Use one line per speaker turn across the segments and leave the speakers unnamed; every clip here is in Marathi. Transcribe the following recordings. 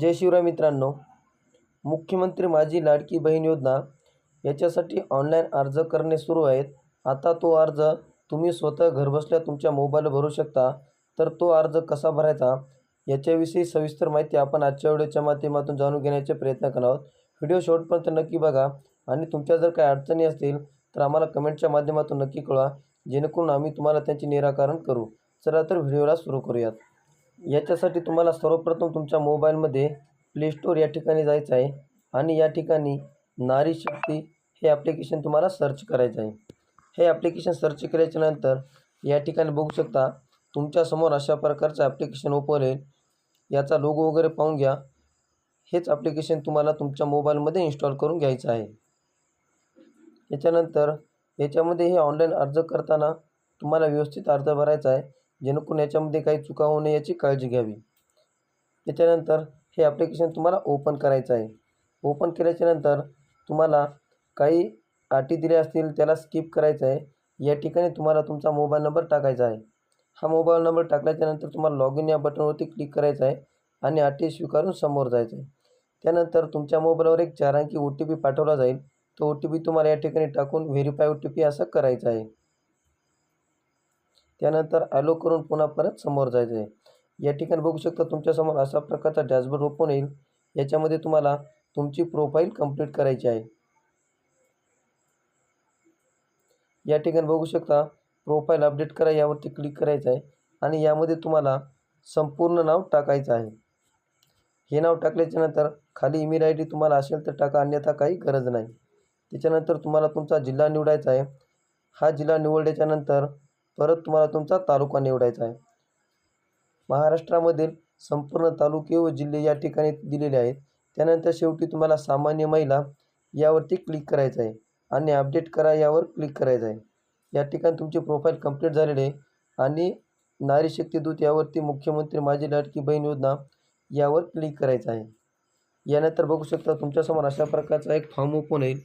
जय शिवराय मित्रांनो. मुख्यमंत्री माझी लाडकी बहीण योजना याच्यासाठी ऑनलाईन अर्ज करणे सुरू आहेत. आता तो अर्ज तुम्ही स्वतः घरबसल्या तुमच्या मोबाईलवर भरू शकता. तर तो अर्ज कसा भरायचा? याच्याविषयी सविस्तर माहिती आपण आजच्या व्हिडिओच्या माध्यमातून जाणून घेण्याचे प्रयत्न करणार आहोत. व्हिडिओ शेवटपर्यंत नक्की बघा आणि तुमच्या जर काही अडचणी असतील तर आम्हाला कमेंटच्या माध्यमातून नक्की कळवा. जेणेकरून आम्ही तुम्हाला त्यांचे निराकरण करू. चला तर व्हिडिओला सुरू करूयात. याच्यासाठी तुम्हाला सर्वप्रथम तुमच्या मोबाईलमध्ये प्ले स्टोअर या ठिकाणी जायचं आहे आणि या ठिकाणी नारी शक्ती हे ॲप्लिकेशन तुम्हाला सर्च करायचं आहे. हे ॲप्लिकेशन सर्च केल्याच्यानंतर या ठिकाणी बघू शकता तुमच्यासमोर अशा प्रकारचं ॲप्लिकेशन ओपन याचा लोगो वगैरे पाहून घ्या. हेच ॲप्लिकेशन तुम्हाला तुमच्या मोबाईलमध्ये इन्स्टॉल करून घ्यायचं आहे. याच्यानंतर याच्यामध्ये हे ऑनलाईन अर्ज करताना तुम्हाला व्यवस्थित अर्ज भरायचा आहे. जेणेकरून याच्यामध्ये काही चुका होऊ नये याची काळजी घ्यावी. त्याच्यानंतर हे ॲप्लिकेशन तुम्हाला ओपन करायचं आहे. ओपन केल्याच्यानंतर तुम्हाला काही अटी दिल्या असतील त्याला स्किप करायचं आहे. या ठिकाणी तुम्हाला तुमचा मोबाईल नंबर टाकायचा आहे. हा मोबाईल नंबर टाकल्याच्यानंतर तुम्हाला लॉग इन या बटनवरती क्लिक करायचं आहे आणि अटी स्वीकारून समोर जायचं आहे. त्यानंतर तुमच्या मोबाईलवर एक चार अंकी ओ टी पी पाठवला जाईल. तो ओ टी पी तुम्हाला या ठिकाणी टाकून व्हेरीफाय ओ टी पी असं करायचं आहे. त्यानंतर ॲलो करून पुन्हा परत समोर जायचं आहे या ठिकाणी बघू शकता तुमच्यासमोर अशा प्रकारचा डॅशबोर्ड ओपन येईल याच्यामध्ये तुम्हाला तुमची प्रोफाईल कंप्लीट करायची आहे. या ठिकाणी बघू शकता प्रोफाईल अपडेट करा यावरती क्लिक करायचं आहे आणि यामध्ये तुम्हाला संपूर्ण नाव टाकायचं आहे. हे नाव टाकल्याच्यानंतर खाली ईमेल आय डी तुम्हाला असेल तर टाका अन्यथा काही गरज नाही. त्याच्यानंतर तुम्हाला तुमचा जिल्हा निवडायचा आहे. हा जिल्हा निवडल्याच्यानंतर परत तुम्हाला तुमचा तालुका निवडायचा आहे. महाराष्ट्रामधील संपूर्ण तालुके व जिल्हे या ठिकाणी दिलेले आहेत. त्यानंतर शेवटी तुम्हाला सामान्य महिला यावरती क्लिक करायचं आहे आणि अपडेट करा यावर क्लिक करायचं आहे. या ठिकाणी तुमची प्रोफाईल कंप्लीट झालेली आहे आणि नारी शक्ती दूत यावरती मुख्यमंत्री माझी लाडकी बहीण योजना यावर क्लिक करायचं आहे. यानंतर बघू शकता तुमच्यासमोर अशा प्रकारचा एक फॉर्म ओपन होईल.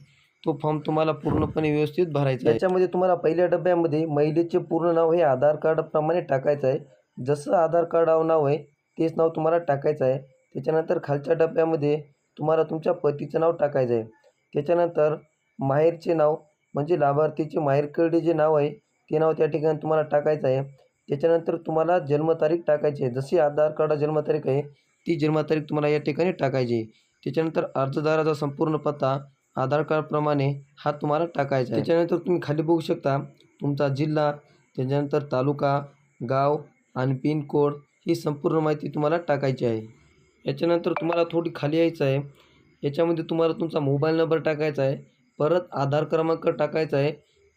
तो फॉर्म तुम्हाला पूर्णपणे व्यवस्थित भरायचा आहे. याच्यामध्ये तुम्हाला पहिल्या डब्यामध्ये महिलेचे पूर्ण नाव हे आधार कार्डप्रमाणे टाकायचं आहे. जसं आधार कार्ड नाव आहे तेच नाव तुम्हाला टाकायचं आहे. त्याच्यानंतर खालच्या डब्यामध्ये तुम्हाला तुमच्या पतीचं नाव टाकायचं आहे. त्याच्यानंतर माहेरचे नाव म्हणजे लाभार्थीचे माहेरकडे जे नाव आहे ते नाव त्या ठिकाणी तुम्हाला टाकायचं आहे. त्याच्यानंतर तुम्हाला जन्मतारीख टाकायची आहे. जशी आधार कार्ड जन्मतारीख आहे ती जन्मतारीख तुम्हाला या ठिकाणी टाकायची आहे. त्याच्यानंतर अर्जदाराचा संपूर्ण पत्ता आधार कार्डप्रमाणे हा तुम्हाला टाकायचा आहे. त्याच्यानंतर तुम्ही खाली बघू शकता तुमचा जिल्हा त्याच्यानंतर तालुका गाव आणि पिनकोड ही संपूर्ण माहिती तुम्हाला टाकायची आहे. याच्यानंतर तुम्हाला थोडी खाली यायचं आहे. याच्यामध्ये तुम्हाला तुमचा मोबाईल नंबर टाकायचा आहे. परत आधार क्रमांक टाकायचा आहे.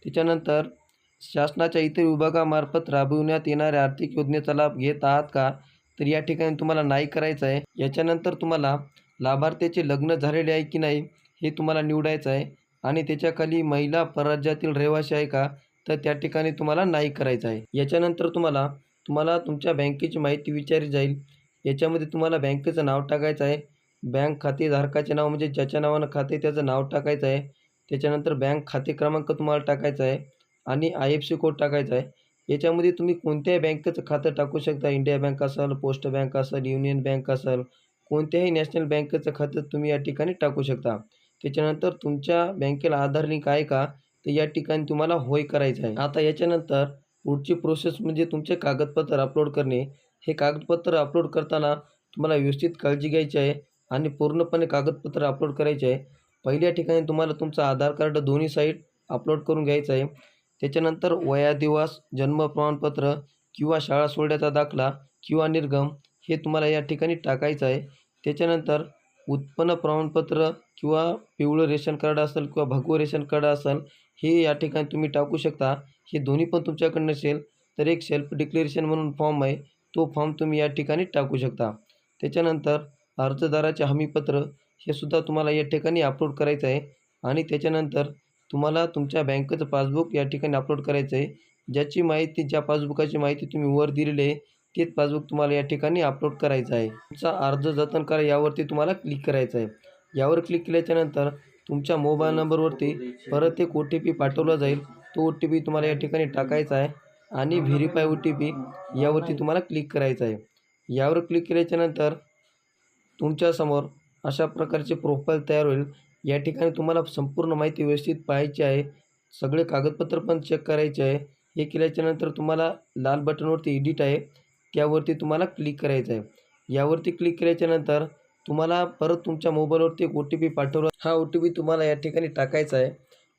त्याच्यानंतर शासनाच्या इतर विभागामार्फत राबविण्यात येणाऱ्या आर्थिक योजनेचा लाभ घेत आहात का? तर या ठिकाणी तुम्हाला नाही करायचं आहे. याच्यानंतर तुम्हाला लाभार्थ्याचे लग्न झालेले आहे की नाही? हे तुम्हाला निवडायचं आहे. आणि त्याच्याखाली महिला परराज्यातील रहिवासी आहे का? तर त्या ठिकाणी तुम्हाला नाही करायचं आहे. याच्यानंतर तुम्हाला तुम्हाला तुमच्या बँकेची माहिती विचारली जाईल. याच्यामध्ये तुम्हाला बँकेचं नाव टाकायचं आहे. बँक खातेधारकाचे नाव म्हणजे ज्याच्या नावानं खाते त्याचं नाव टाकायचं आहे. त्याच्यानंतर बँक खाते क्रमांक तुम्हाला टाकायचा आहे. आणि आय एफ सी कोड टाकायचा आहे. याच्यामध्ये तुम्ही कोणत्याही बँकेचं खातं टाकू शकता. इंडिया बँक असेल पोस्ट बँक असेल युनियन बँक असेल. कोणत्याही नॅशनल बँकेचं खातं तुम्ही या ठिकाणी टाकू शकता. त्याच्यानंतर तुमच्या बँकेला आधार लिंक आहे का? तर या ठिकाणी तुम्हाला होय करायचं आहे. आता याच्यानंतर पुढची प्रोसेस म्हणजे तुमचे कागदपत्र अपलोड करणे. हे कागदपत्र अपलोड करताना तुम्हाला व्यवस्थित काळजी घ्यायची आहे आणि पूर्णपणे कागदपत्र अपलोड करायचे आहे. पहिल्या ठिकाणी तुम्हाला तुमचं आधार कार्ड दोन्ही साईट अपलोड करून घ्यायचं आहे. त्याच्यानंतर वयादिवास जन्म प्रमाणपत्र किंवा शाळा सोडण्याचा दाखला किंवा निर्गम हे तुम्हाला या ठिकाणी टाकायचं आहे. त्याच्यानंतर उत्पन्न प्रमाणपत्र किंवा पिवळं रेशन कार्ड असेल किंवा भगवं रेशन कार्ड असेल हे या ठिकाणी तुम्ही टाकू शकता. हे दोन्ही पण तुमच्याकडे नसेल तर एक सेल्फ डिक्लेरेशन म्हणून फॉर्म आहे. तो फॉर्म तुम्ही या ठिकाणी टाकू शकता. त्याच्यानंतर अर्जदाराचे हमीपत्र हे सुद्धा तुम्हाला या ठिकाणी अपलोड करायचं आहे. आणि त्याच्यानंतर तुम्हाला तुमच्या बँकेचं पासबुक या ठिकाणी अपलोड करायचं आहे. ज्याची माहिती ज्या पासबुकाची माहिती तुम्ही वर दिलेली आहे तेच पासबुक तुम्हाला या ठिकाणी अपलोड करायचं आहे. तुमचा अर्ज जतन करा यावरती तुम्हाला क्लिक करायचं आहे. यावर क्लिक केल्याच्यानंतर तुमच्या मोबाईल नंबरवरती परत एक ओ टी पी पाठवला जाईल. तो ओ टी पी तुम्हाला या ठिकाणी टाकायचा आहे आणि व्हेरीफाय ओ टी पी यावरती तुम्हाला क्लिक करायचं आहे. यावर क्लिक केल्याच्यानंतर तुमच्यासमोर अशा प्रकारचे प्रोफाईल तयार होईल. या ठिकाणी तुम्हाला संपूर्ण माहिती व्यवस्थित पाहायची आहे. सगळे कागदपत्र पण चेक करायचे आहे. हे केल्याच्यानंतर तुम्हाला लाल बटनवरती एडिट आहे. त्यावरती तुम्हाला क्लिक करायचं आहे. यावरती क्लिक केल्याच्यानंतर तुम्हाला परत तुमच्या मोबाईलवरती एक ओ टी पी पाठवला. हा ओ टी पी तुम्हाला या ठिकाणी टाकायचा आहे.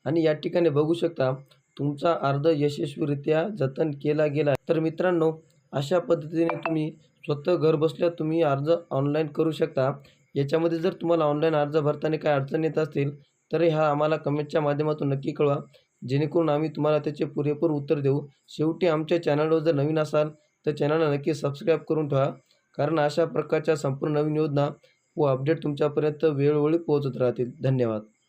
आणि या ठिकाणी बघू शकता तुमचा अर्ज यशस्वीरित्या जतन केला गेला. तर मित्रांनो अशा पद्धतीने तुम्ही स्वतः घर बसल्या तुम्ही अर्ज ऑनलाईन करू शकता. याच्यामध्ये जर तुम्हाला ऑनलाईन अर्ज भरताना काही अडचण येत असतील तर हा आम्हाला कमेंटच्या माध्यमातून नक्की कळवा. जेणेकरून आम्ही तुम्हाला त्याचे पुरेपूर उत्तर देऊ. शेवटी आमच्या चॅनलवर जर नवीन असाल तर चॅनलला नक्की सबस्क्राईब करून ठेवा. कारण अशा प्रकारच्या संपूर्ण नवीन योजना व अपडेट तुमच्यापर्यंत वेळोवेळी पोहोचत राहतील. धन्यवाद.